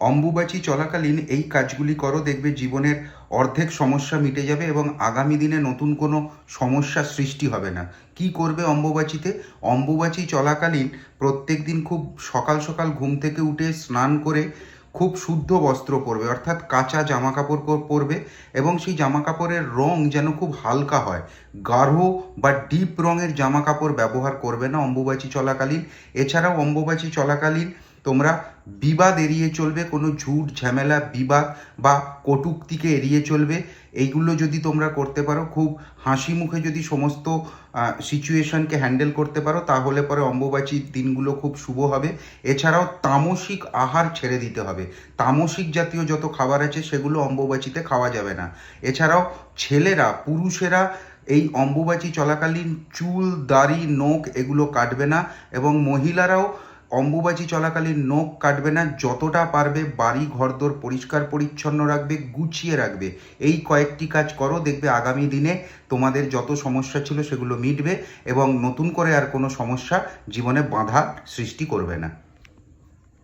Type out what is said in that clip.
অম্বুবাচী চলাকালীন এই কাজগুলি করো, দেখবে জীবনের অর্ধেক সমস্যা মিটে যাবে এবং আগামী দিনে নতুন কোনো সমস্যা সৃষ্টি হবে না। কি করবে অম্বুবাচীতে? অম্বুবাচী চলাকালীন প্রত্যেক দিন খুব সকাল সকাল ঘুম থেকে উঠে স্নান করে খুব শুদ্ধ বস্ত্র পরবে, অর্থাৎ কাঁচা জামা কাপড় পরবে এবং সেই জামা কাপড়ের রং যেন খুব হালকা হয়। গাঢ় বা ডিপ রঙের জামা কাপড় ব্যবহার করবে না অম্বুবাচী চলাকালীন। এছাড়াও অম্বুবাচী চলাকালীন তোমরা বিবাদ এড়িয়ে চলবে, কোনো ঝুট, ঝামেলা, বিবাদ বা কটূক্তিকে এড়িয়ে চলবে। এইগুলো যদি তোমরা করতে পারো, খুব হাসি মুখে যদি সমস্ত সিচুয়েশনকে হ্যান্ডেল করতে পারো, তাহলে পরে অম্বুবাচীর দিনগুলো খুব শুভ হবে। এছাড়াও তামসিক আহার ছেড়ে দিতে হবে। তামসিক জাতীয় যত খাবার আছে, সেগুলো অম্বুবাচীতে খাওয়া যাবে না। এছাড়াও ছেলেরা, পুরুষেরা এই অম্বুবাচী চলাকালীন চুল, দাড়ি, নখ এগুলো কাটবে না এবং মহিলারাও অম্বুবাচী চলাকালীন নখ কাটবে না, যতটা পারবে বাড়ি, ঘরদোর পরিষ্কার পরিচ্ছন্ন রাখবে, গুছিয়ে রাখবে। এই কয়েকটি কাজ করো, দেখবে আগামী দিনে তোমাদের যত সমস্যা ছিল সেগুলো মিটবে এবং নতুন করে আর কোনো সমস্যা জীবনে বাধা সৃষ্টি করবে না।